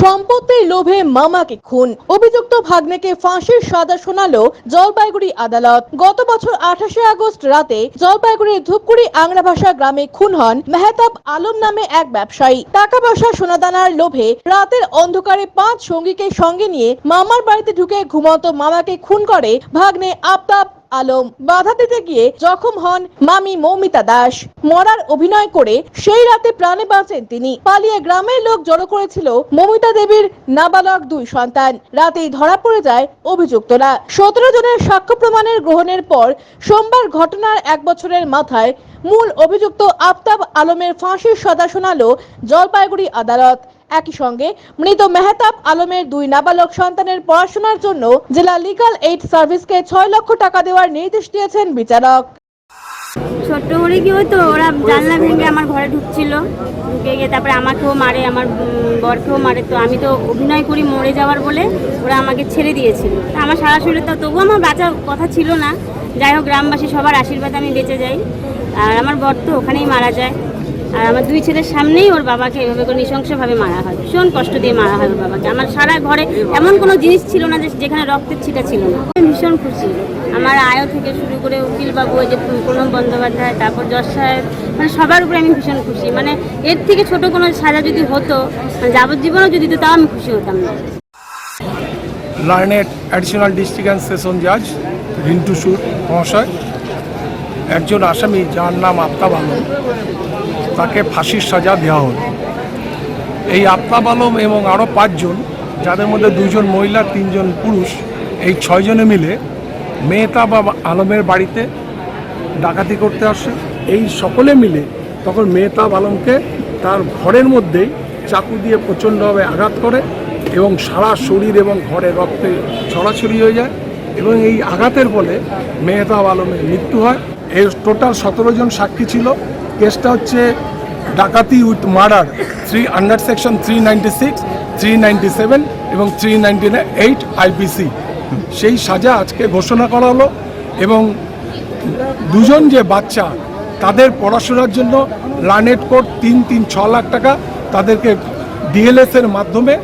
সম্পত্তির লোভে মামাকে খুন। অভিযুক্ত ভাগ্নেকে ফাঁসির সাজা শোনালো জলপাইগুড়ি আদালত। গত বছর আঠাশে আগস্ট রাতে জলপাইগুড়ির ধূপগুড়ি আংরাভাষা গ্রামে খুন হন মেহতাব আলম নামে এক ব্যবসায়ী। টাকা পয়সা সোনাদানার লোভে রাতের অন্ধকারে পাঁচ সঙ্গীকে সঙ্গে নিয়ে মামার বাড়িতে ঢুকে ঘুমন্ত মামাকে খুন করে ভাগ্নে আফতাব আলম বাধা দিতে গিয়ে জখম হন মামি মৌমিতা দাস। মরার অভিনয় করে সেই রাতে প্রাণে বাঁচেন তিনি। পালিয়ে গ্রামের লোক জড়ো করেছিল মৌমিতা দেবীর নাবালক দুই সন্তান। রাতেই ধরা পড়ে যায় অভিযুক্তরা। সতেরো জনের সাক্ষ্য প্রমাণের গ্রহণের পর সোমবার ঘটনার এক বছরের মাথায় মূল অভিযুক্ত আফতাব আলমের ফাঁসির সদা শোনালো জলপাইগুড়ি আদালত। একই সঙ্গে মৃত মেহতাব আলমের দুই নাবালক সন্তানের পড়াশোনার জন্য জেলা লিগাল এইড সার্ভিসকে ছয় লক্ষ টাকা দেওয়ার নির্দেশ দিয়েছেন বিচারক। ছোট্ট করে কি হতো? ওরা জানলা ভেঙে আমার ঘরে ঢুকছিল। ঢুকে গিয়ে তারপরে আমাকেও মারে, আমার বরকেও মারে। তো আমি তো অভিনয় করি মরে যাওয়ার বলে ওরা আমাকে ছেড়ে দিয়েছিল। আমার সারা শরীরে তো তবুও আমার বাঁচার কথা ছিল না। যাই হোক, গ্রামবাসী সবার আশীর্বাদ আমি বেঁচে যাই। আর আমার বর তো ওখানেই মারা যায়। আর আমার দুই ছেলের সামনেই ওর বাবাকে এভাবে করে নৃশংসভাবে মারা হয়। ভীষণ কষ্ট দিয়ে মারা হয় ওর বাবাকে। আমার সারা ঘরে এমন কোনো জিনিস ছিল না যে যেখানে রক্তের ছিটা ছিল না। ভীষণ খুশি। আমার আয়ও থেকে শুরু করে উকিল বাবু ওই যে প্রণব বন্দ্যোপাধ্যায়, তারপর যশ সাহেব মানে সবার উপরে আমি ভীষণ খুশি। মানে এর থেকে ছোট কোনো সাজা যদি হতো মানে যাবজ্জীবনও যদি তাও আমি খুশি হতাম না। Learned additional district and session জাজ রিন্টু সুর মহাশয়। একজন আসামি, যার নাম আফতাব আলম তাকে ফাঁসির সাজা দেওয়া হল। এই আফতাব আলম এবং আরও পাঁচজন, যাদের মধ্যে দুজন মহিলা, তিনজন পুরুষ, এই ছয়জনে মিলে মেহতাব আলমের বাড়িতে ডাকাতি করতে আসে। এই সকলে মিলে তখন মেহতাব আলমকে তার ঘরের মধ্যেই চাকু দিয়ে প্রচণ্ডভাবে আঘাত করে এবং সারা শরীর এবং ঘরে রক্তে ছড়াছড়ি হয়ে যায় এবং এই আঘাতের ফলে মেহতাব আলমের মৃত্যু হয়। এর টোটাল সতেরো জন সাক্ষী ছিল। কেসটা হচ্ছে ডাকাতি with murder three under section three ninety six three ninety seven এবং থ্রি নাইনটি এইট আইপিসি সেই সাজা আজকে ঘোষণা করা হলো এবং দুজন যে বাচ্চা, তাদের পড়াশোনার জন্য লার্নেট কোর্ট তিন তিন, ছ লাখ টাকা, তাদেরকে ডিএলএস এর মাধ্যমে,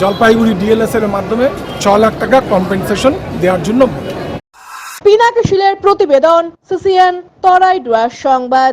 জলপাইগুড়ি ডিএলএস এর মাধ্যমে ছ লাখ টাকা কম্পেনসেশন দেওয়ার জন্য পিনাকি শিলের প্রতিবেদন, সিসিএন, তরাই ডুয়ার সংবাদ।